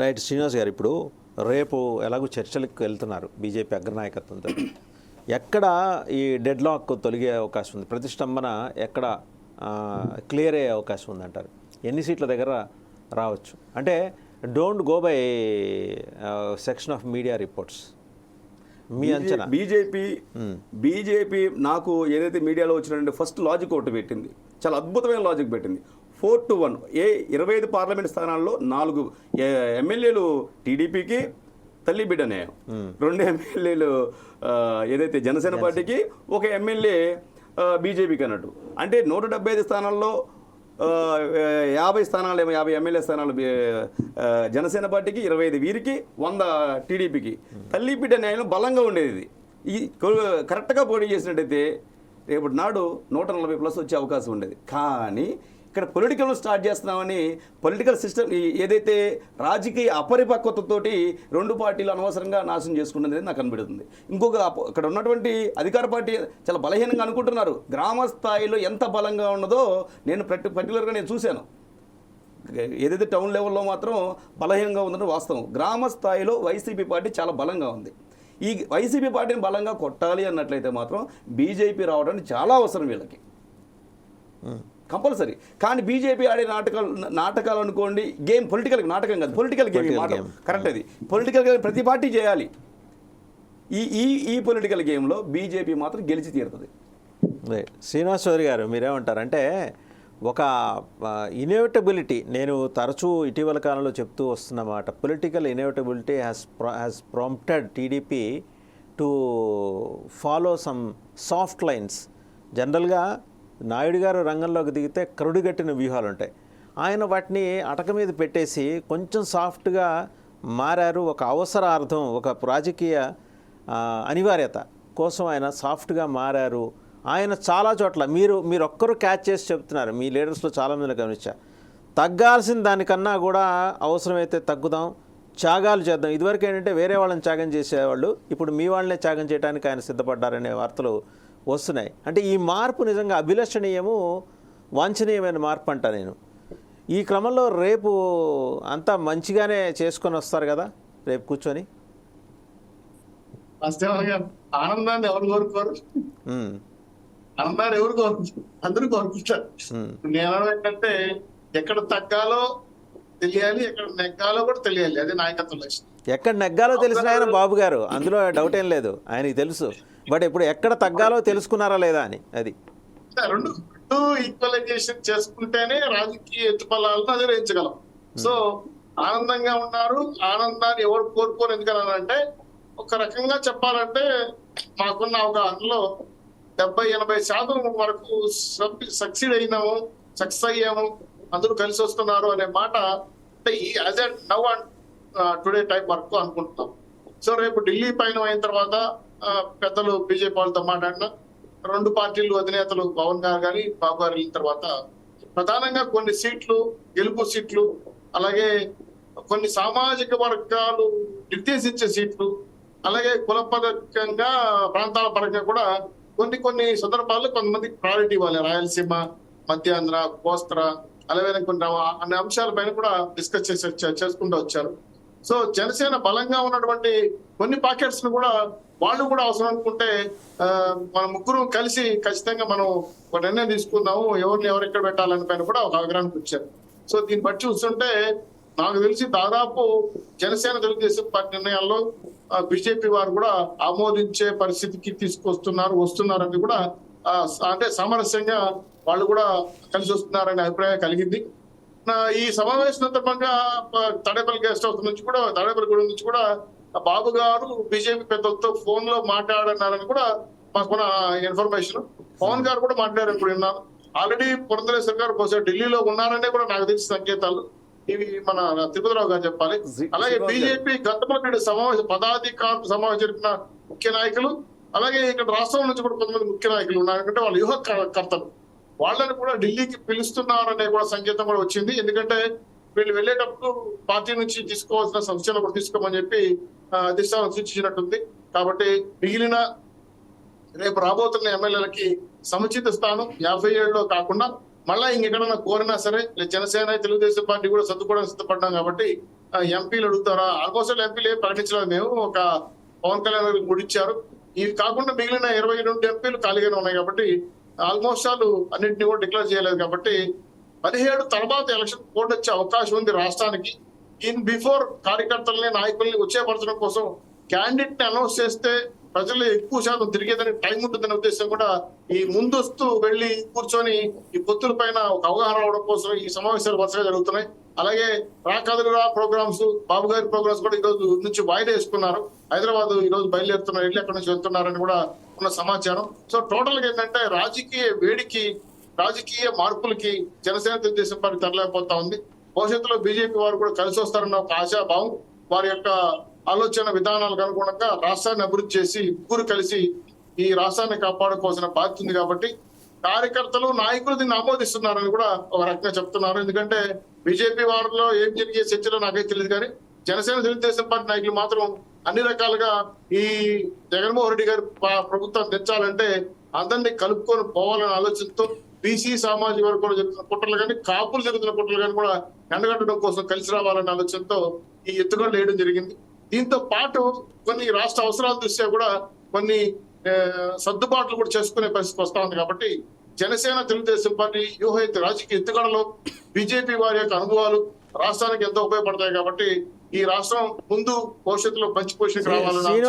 Right Srinivas గారు ఇప్పుడు రేపు ఎలాగో చర్చలకు వెళ్తున్నారు బీజేపీ అగ్రనాయకత్వంతో ఎక్కడ ఈ డెడ్ లాక్ తొలగే అవకాశం ఉంది. ప్రతిష్టంభన ఎక్కడ క్లియర్ అయ్యే అవకాశం ఉందంటారు. ఎన్ని సీట్ల దగ్గర రావచ్చు? అంటే don't go by section of media reports. మీ అంచనా? బీజేపీ బీజేపీ నాకు ఏదైతే మీడియాలో వచ్చినటువంటి ఫస్ట్ లాజిక్ ఒకటి పెట్టింది. చాలా అద్భుతమైన లాజిక్ పెట్టింది. Four to one. ఏ ఇరవై ఐదు పార్లమెంట్ స్థానాల్లో నాలుగు ఎమ్మెల్యేలు టీడీపీకి తల్లి బిడ్డ న్యాయం రెండు ఎమ్మెల్యేలు ఏదైతే జనసేన పార్టీకి ఒక ఎమ్మెల్యే బీజేపీకి అన్నట్టు. అంటే నూట డెబ్బై ఐదు స్థానాల్లో యాభై స్థానాలు ఏమో యాభై ఎమ్మెల్యే స్థానాలు జనసేన పార్టీకి ఇరవై ఐదు వీరికి వంద టీడీపీకి. తల్లి బిడ్డ న్యాయం బలంగా ఉండేది. ఈ కరెక్ట్గా పోటీ చేసినట్టయితే రేపటి నాడు నూట నలభై ప్లస్ వచ్చే అవకాశం ఉండేది. కానీ ఇక్కడ పొలిటికల్ స్టార్ట్ చేస్తున్నామని పొలిటికల్ సిస్టమ్ ఏదైతే రాజకీయ అపరిపక్వతతోటి రెండు పార్టీలు అనవసరంగా నాశనం చేసుకున్నది నాకు కనబడుతుంది. ఇంకొక ఇక్కడ ఉన్నటువంటి అధికార పార్టీ చాలా బలహీనంగా అనుకుంటున్నారు. గ్రామ స్థాయిలో ఎంత బలంగా ఉన్నదో నేను పర్టి పర్టికులర్గా నేను చూశాను. ఏదైతే టౌన్ లెవెల్లో మాత్రం బలహీనంగా ఉందని వాస్తవం. గ్రామ స్థాయిలో వైసీపీ పార్టీ చాలా బలంగా ఉంది. ఈ వైసీపీ పార్టీని బలంగా కొట్టాలి అన్నట్లయితే మాత్రం బీజేపీ రావడానికి చాలా అవసరం వీళ్ళకి. కంపల్సరీ. కానీ బీజేపీ ఆడే నాటకాలు నాటకాలు అనుకోండి గేమ్ పొలిటికల్ నాటకం కాదు పొలిటికల్ గేమ్ మాట. కరెక్ట్ అది. పొలిటికల్ గేమ్ ప్రతి పార్టీ చేయాలి. ఈ ఈ ఈ పొలిటికల్ గేమ్లో బీజేపీ మాత్రం గెలిచి తీరుతుంది. శ్రీనివాస్ చౌదరి గారు మీరేమంటారు? అంటే ఒక ఇన్ఎవిటబిలిటీ నేను తరచూ ఇటీవల కాలంలో చెప్తూ వస్తున్నమాట political inevitability has has prompted TDP to follow some soft lines జనరల్గా నాయుడు గారు రంగంలోకి దిగితే కరుడుగట్టిన వ్యూహాలు ఉంటాయి ఆయన వాటిని అటక మీద పెట్టేసి కొంచెం సాఫ్ట్గా మారారు. ఒక అవసరార్థం ఒక రాజకీయ అనివార్యత కోసం ఆయన సాఫ్ట్గా మారారు. ఆయన చాలా చోట్ల మీరు మీరు ఒక్కరు క్యాచ్ చేసి చెప్తున్నారు. మీ లీడర్స్లో చాలామందిని గమనించా. తగ్గాల్సిన దానికన్నా కూడా అవసరమైతే తగ్గుదాం త్యాగాలు చేద్దాం. ఇదివరకు ఏంటంటే వేరే వాళ్ళని త్యాగం చేసేవాళ్ళు ఇప్పుడు మీ వాళ్ళనే త్యాగం చేయడానికి ఆయన సిద్ధపడ్డారనే వార్తలు వస్తున్నాయి. అంటే ఈ మార్పు నిజంగా అభిలషణీయము వాంఛనీయమైన మార్పు అంట నేను. ఈ క్రమంలో రేపు అంతా మంచిగానే చేసుకొని వస్తారు కదా రేపు కూర్చొని? ఆనందాన్ని ఎవరు కోరుకోరు? ఆనందాన్ని ఎవరు కోరు? అందరూ కోరుకుంటారు. నేను ఏంటంటే ఎక్కడ తగ్గాలో తెలియాలి ఎక్కడ నెగ్గాలో కూడా తెలియాలి. అది నాయకత్వం లక్ష్యం. ఎక్కడ నెగ్గాలో తెలిసిన ఆయన బాబు గారు. అందులో డౌట్ ఏం లేదు. ఆయనకి తెలుసు. బట్ ఇప్పుడు ఎక్కడ తగ్గాలో తెలుసుకున్నారా లేదా అని అది. రెండు రెండు ఈక్వలైజేషన్ చేసుకుంటేనే రాజకీయ ఎత్తుపల్లాలను అధిరోహించగలం. సో ఆనందంగా ఉన్నారు. ఆనందాన్ని ఎవరు కోరుకోరు ఎందుకనంటే ఒక రకంగా చెప్పాలంటే మాకున్న అవగాహనలో డెబ్బై ఎనభై శాతం వరకు సక్సీడ్ అయినాము సక్సెస్ అయ్యాము అందరూ కలిసి వస్తున్నారు అనే మాట అంటే ఈ as and now and today type వరకు అనుకుంటున్నాం. సో రేపు ఢిల్లీ పైన అయిన తర్వాత పెద్దలు బీజేపీ వాళ్ళతో మాట్లాడిన రెండు పార్టీలు అధినేతలు పవన్ గారు కానీ బాబు గారు వెళ్ళిన తర్వాత ప్రధానంగా కొన్ని సీట్లు గెలుపు సీట్లు అలాగే కొన్ని సామాజిక వర్గాలు నిర్దేశించే సీట్లు అలాగే కుల ప్రాంతాల పరంగా కూడా కొన్ని కొన్ని సందర్భాల్లో కొంతమందికి ప్రయారిటీ ఇవ్వాలి రాయలసీమ మధ్యాంధ్ర కోస్త్ర అలాగే కొన్ని అనే అంశాలపైన కూడా డిస్కస్ చేసి చేసుకుంటూ వచ్చారు. సో జనసేన బలంగా ఉన్నటువంటి కొన్ని పాకెట్స్ను కూడా వాళ్ళు కూడా అవసరం అనుకుంటే మన ముగ్గురు కలిసి ఖచ్చితంగా మనం ఒక నిర్ణయం తీసుకుందాము. ఎవరిని ఎవరు ఎక్కడ పెట్టాలని పైన కూడా ఒక ఆగ్రహానికి వచ్చారు. సో దీన్ని బట్టి చూస్తుంటే నాకు తెలిసి దాదాపు జనసేన తెలుగుదేశం పార్టీ నిర్ణయాల్లో బీజేపీ వారు కూడా ఆమోదించే పరిస్థితికి తీసుకొస్తున్నారు వస్తున్నారని కూడా అంటే సామరస్యంగా వాళ్ళు కూడా కలిసి వస్తున్నారనే అభిప్రాయం కలిగింది. ఈ సమావేశం సందర్భంగా తాడేపల్లి గెస్ట్ హౌస్ నుంచి కూడా తాడేపల్లిగూడెం నుంచి కూడా బాబు గారు బీజేపీ పెద్దలతో ఫోన్లో మాట్లాడన్నారని కూడా మాకున్న ఇన్ఫర్మేషన్. పవన్ గారు కూడా మాట్లాడారని కూడా విన్నాను. ఆల్రెడీ పురంధరేశ్వర్ గారు బహుశా ఢిల్లీలో ఉన్నారనే కూడా నాకు తెలిసిన సంకేతాలు ఇవి మన తిరుపతిరావు గారు చెప్పాలి. అలాగే. బీజేపీ గతంలో నేడు సమావేశం పదాధికారులు సమావేశం జరిపిన ముఖ్య నాయకులు అలాగే ఇక్కడ రాష్ట్రం నుంచి కూడా కొంతమంది ముఖ్య నాయకులు ఉన్నారు. ఎందుకంటే వాళ్ళు వ్యూహ కర్తలు. వాళ్ళని కూడా ఢిల్లీకి పిలుస్తున్నారనే కూడా సంకేతం కూడా వచ్చింది. ఎందుకంటే వీళ్ళు వెళ్ళేటప్పుడు పార్టీ నుంచి తీసుకోవాల్సిన సంస్థలు కూడా తీసుకోమని చెప్పి ఆ, అధిష్టానం సూచించినట్టుంది. కాబట్టి మిగిలిన రేపు రాబోతున్న ఎమ్మెల్యేలకి సముచిత స్థానం యాభై ఏడులో కాకుండా మళ్ళా ఇంకెక్కడన్నా కోరినా సరే జనసేన తెలుగుదేశం పార్టీ కూడా సర్దుకోవడానికి సిద్ధపడ్డాం కాబట్టి ఎంపీలు అడుగుతారా? ఆల్మోస్ట్ ఎంపీలు ఏం ప్రకటించలేదు. మేము ఒక పవన్ కళ్యాణ్ గారికి ముడిచ్చారు. ఇవి కాకుండా మిగిలిన ఇరవై రెండు ఎంపీలు ఖాళీగానే ఉన్నాయి కాబట్టి ఆల్మోస్ట్ వాళ్ళు అన్నింటినీ కూడా డిక్లేర్ చేయలేదు కాబట్టి పదిహేడు తర్వాత ఎలక్షన్ కోడ్ వచ్చే అవకాశం ఉంది రాష్ట్రానికి. ఇన్ బిఫోర్ కార్యకర్తల్ని నాయకుల్ని వచ్చేపరచడం కోసం క్యాండిడేట్ని అనౌన్స్ చేస్తే ప్రజలు ఎక్కువ శాతం తిరిగేదానికి టైం ఉంటుందనే ఉద్దేశం కూడా ఈ ముందస్తు వెళ్ళి కూర్చొని ఈ పొత్తుల పైన ఒక అవగాహన రావడం కోసం ఈ సమావేశాలు వరుసగా జరుగుతున్నాయి. అలాగే రాకదురా ప్రోగ్రామ్స్ బాబు గారి ప్రోగ్రామ్స్ కూడా ఈరోజు నుంచి వాయిదా వేసుకున్నారు. హైదరాబాద్ ఈరోజు బయలుదేరుతున్నారు వెళ్ళి అక్కడి నుంచి వెళ్తున్నారని కూడా ఉన్న సమాచారం. సో టోటల్గా ఏంటంటే రాజకీయ వేడికి రాజకీయ మార్పులకి జనసేన తెలుగుదేశం పార్టీ తరలేకపోతా ఉంది. భవిష్యత్తులో బీజేపీ వారు కూడా కలిసి వస్తారన్న ఒక ఆశాభావం వారి యొక్క ఆలోచన విధానాలకు అనుగుణంగా రాష్ట్రాన్ని అభివృద్ధి చేసి ముగ్గురు కలిసి ఈ రాష్ట్రాన్ని కాపాడుకోవాల్సిన బాధ్యత ఉంది కాబట్టి కార్యకర్తలు నాయకులు దీన్ని ఆమోదిస్తున్నారని కూడా ఒక రకంగా చెప్తున్నారు. ఎందుకంటే బీజేపీ వారిలో ఏం జరిగే చర్చలో నాకైతే తెలియదు కానీ జనసేన తెలుగుదేశం పార్టీ నాయకులు మాత్రం అన్ని రకాలుగా ఈ జగన్మోహన్ రెడ్డి గారి ప్రభుత్వం తెచ్చాలంటే అందరినీ కలుపుకొని పోవాలనే ఆలోచనతో బీసీ సామాజిక వర్గంలో జరుగుతున్న కుట్రలు కానీ కాపులు జరుగుతున్న కుట్రలు కానీ కూడా ఎండగట్టడం కోసం కలిసి రావాలనే ఆలోచనతో ఈ ఎత్తుగడలు వేయడం జరిగింది. దీంతో పాటు కొన్ని రాష్ట్ర అవసరాల దృష్ట్యా కూడా కొన్ని సర్దుబాట్లు కూడా చేసుకునే పరిస్థితి వస్తా ఉంది కాబట్టి జనసేన తెలుగుదేశం పార్టీ వ్యూహ రాజకీయ ఎత్తుగడలో బీజేపీ వారి యొక్క అనుభవాలు రాష్ట్రానికి ఎంతో ఉపయోగపడతాయి కాబట్టి ఈ రాష్ట్రం ముందు భవిష్యత్తులో మంచి పొజిషన్కి శ్రీనివాస్